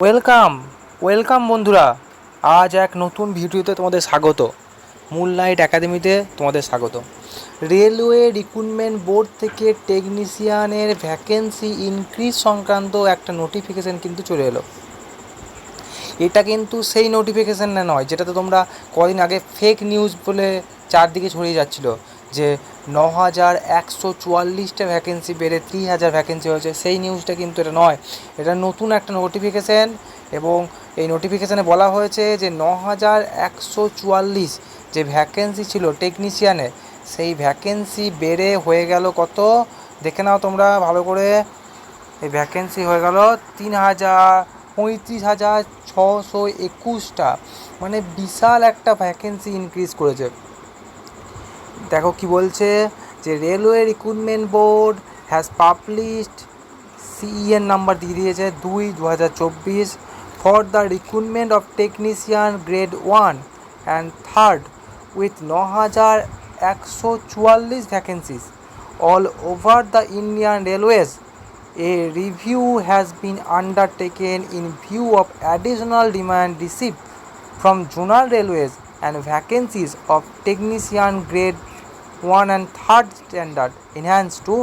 Welcome welcome বন্ধুরা। আজ এক নতুন ভিডিওতে তোমাদের স্বাগত। মূল নাইট একাডেমিতে তোমাদের স্বাগত। রেলওয়ে রিক্রুটমেন্ট বোর্ড থেকে টেকনিশিয়ানের ভ্যাকেন্সি ইনক্রিজ সংক্রান্ত একটা নোটিফিকেশান কিন্তু চলে এলো। এটা কিন্তু সেই নোটিফিকেশান নয়, যেটাতে তোমরা কদিন আগে ফেক নিউজ বলে চারদিকে ছড়িয়ে যাচ্ছিল, যে ন হাজার একশো চুয়াল্লিশটা ভ্যাকেন্সি বেড়ে ত্রি হাজার ভ্যাকেন্সি হয়েছে। সেই নিউজটা কিন্তু এটা নয়। এটা নতুন একটা নোটিফিকেশান এবং এই নোটিফিকেশানে বলা হয়েছে যে ন হাজার একশো চুয়াল্লিশ যে ভ্যাকেন্সি ছিল টেকনিশিয়ানের সেই ভ্যাকেন্সি বেড়ে হয়ে গেল কত? দেখে নাও তোমরা ভালো করে। এই ভ্যাকেন্সি হয়ে গেল তিন হাজার পঁয়ত্রিশ হাজার ছশো একুশটা। মানে বিশাল একটা ভ্যাকেন্সি ইনক্রিজ করেছে। দেখো কি বলছে যে railway recruitment board has published CEN number দিয়ে দিয়েছে দুই দু হাজার চব্বিশ for the recruitment of technician grade one and third with ন হাজার একশো চুয়াল্লিশ vacancies all over the Indian railways a review has been undertaken in view of additional demand received from zonal railways and vacancies of technician grade 1 and 3rd standard enhanced to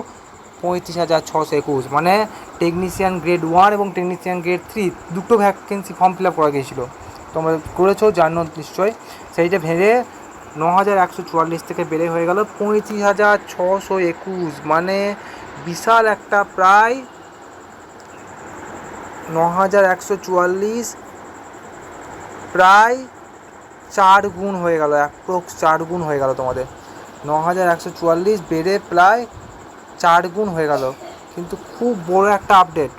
পঁয়ত্রিশ হাজার ছশো একুশ। মানে technician grade one এবং technician grade three দুটো vacancy form fill up করা গিয়েছিল। তোমরা করেছ, জানো নিশ্চয়ই। সেইটা ভেঙে ন হাজার একশো চুয়াল্লিশ থেকে বেড়ে হয়ে গেল পঁয়ত্রিশ হাজার ছশো একুশ। মানে বিশাল একটা প্রায় ন হাজার একশো চুয়াল্লিশ প্রায় চার গুণ হয়ে গেল অ্যাপ্রক্স চার গুণ হয়ে গেল তোমাদের। ন হাজার একশো চুয়াল্লিশ বেড়ে প্রায় চার গুণ হয়ে গেল। কিন্তু খুব বড় একটা আপডেট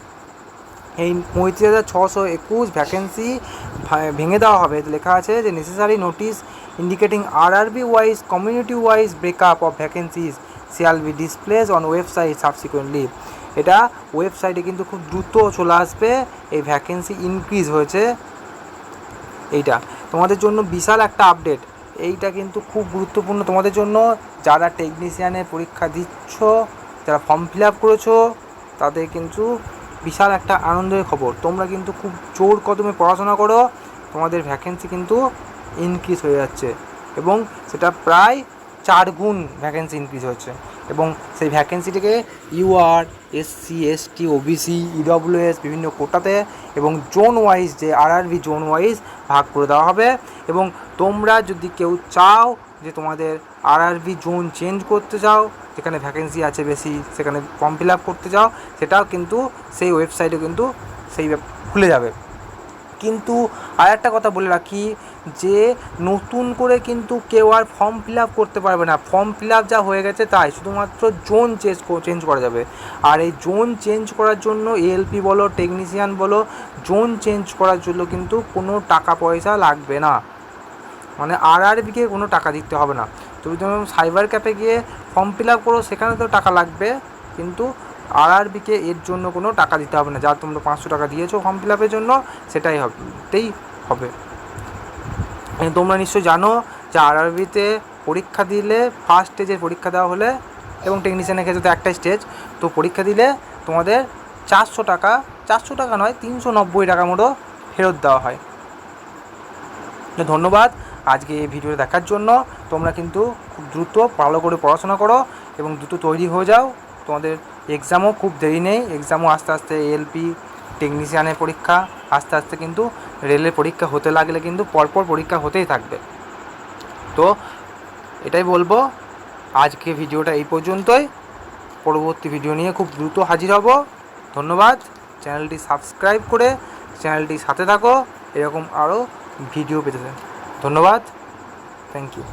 এই পঁয়ত্রিশ হাজার ছশো একুশ ভ্যাকেন্সি ভেঙে দেওয়া হবে। লেখা আছে যে necessary notice indicating R R B wise community wise breakup of vacancies shall be displayed on website subsequently এটা ওয়েবসাইটে কিন্তু খুব দ্রুত চলে আসবে। এই ভ্যাকেন্সি ইনক্রিজ হয়েছে। এইটা। তোমাদের জন্য বিশাল একটা আপডেট এইটা কিন্তু খুব গুরুত্বপূর্ণ। তোমাদের জন্য যারা টেকনিশিয়ানের পরীক্ষা দিচ্ছ, যারা ফর্ম ফিল আপ করেছ, তাদের কিন্তু বিশাল একটা আনন্দের খবর। তোমরা কিন্তু খুব জোর কদমে পড়াশোনা করো, তোমাদের ভ্যাকেন্সি কিন্তু ইনক্রিজ হয়ে যাচ্ছে। এবং সেটা প্রায় চার গুণ ভ্যাকেন্সি ইনক্রিজ হচ্ছে এবং সেই ভ্যাকেন্সিটিকে UR SC ST OBC EWS বিভিন্ন কোটাতে এবং জোন ওয়াইজ যে আরআরবি জোন ওয়াইজ ভাগ করে দেওয়া হবে। এবং তোমরা যদি কেউ চাও যে তোমাদের আরআরবি জোন চেঞ্জ করতে চাও, যেখানে ভ্যাকেন্সি আছে বেশি, সেখানে ফর্ম ফিল আপ করতে চাও, সেটাও কিন্তু সেই ওয়েবসাইটে কিন্তু সেই খুলে যাবে। কিন্তু আর একটা কথা বলে রাখি যে নতুন করে কিন্তু কেউ আর ফর্ম ফিল আপ করতে পারবে না। ফর্ম ফিল আপ যা হয়ে গেছে তাই শুধুমাত্র জোন চেঞ্জ চেঞ্জ করা যাবে। আর এই জোন চেঞ্জ করার জন্য এএলপি বলো টেকনিশিয়ান বলো জোন চেঞ্জ করার জন্য কিন্তু কোনো টাকা পয়সা লাগবে না। মানে আর আরবিকে কোনো টাকা দিতে হবে না। তুমি তুমি সাইবার ক্যাফে গিয়ে ফর্ম ফিল আপ করো, সেখানে তো টাকা লাগবে, কিন্তু আর আরবিকে এর জন্য কোনো টাকা দিতে হবে না। যা তোমরা পাঁচশো টাকা দিয়েছ ফর্ম ফিল আপের জন্য, সেটাই হবে এটাই হবে। তোমরা নিশ্চয়ই জানো যে আর আরবিতে পরীক্ষা দিলে ফার্স্ট স্টেজের পরীক্ষা দেওয়া হলে এবং টেকনিশিয়ানের ক্ষেত্রে তো একটাই স্টেজ তো পরীক্ষা দিলে তোমাদের চারশো টাকা চারশো টাকা নয়, তিনশো নব্বই টাকা মতো ফেরত দেওয়া হয়। ধন্যবাদ আজকে এই ভিডিও দেখার জন্য। তোমরা কিন্তু খুব দ্রুত ভালো করে পড়াশোনা করো এবং দ্রুত তৈরি হয়ে যাও। তোমাদের এক্সামও খুব দেরি নেই। এক্সামও আস্তে আস্তে এলপি টেকনিশিয়ানের পরীক্ষা, আস্তে আস্তে কিন্তু রেলের পরীক্ষা হতে লাগলে কিন্তু পরপর পরীক্ষা হতেই থাকবে। তো এটাই বলব, আজকে ভিডিওটা এই পর্যন্তই। পরবর্তী ভিডিও নিয়ে খুব দ্রুত হাজির হব। ধন্যবাদ। চ্যানেলটি সাবস্ক্রাইব করে চ্যানেলটির সাথে থাকো। এরকম আরও ভিডিও পেতে ধন্যবাদ। Thank you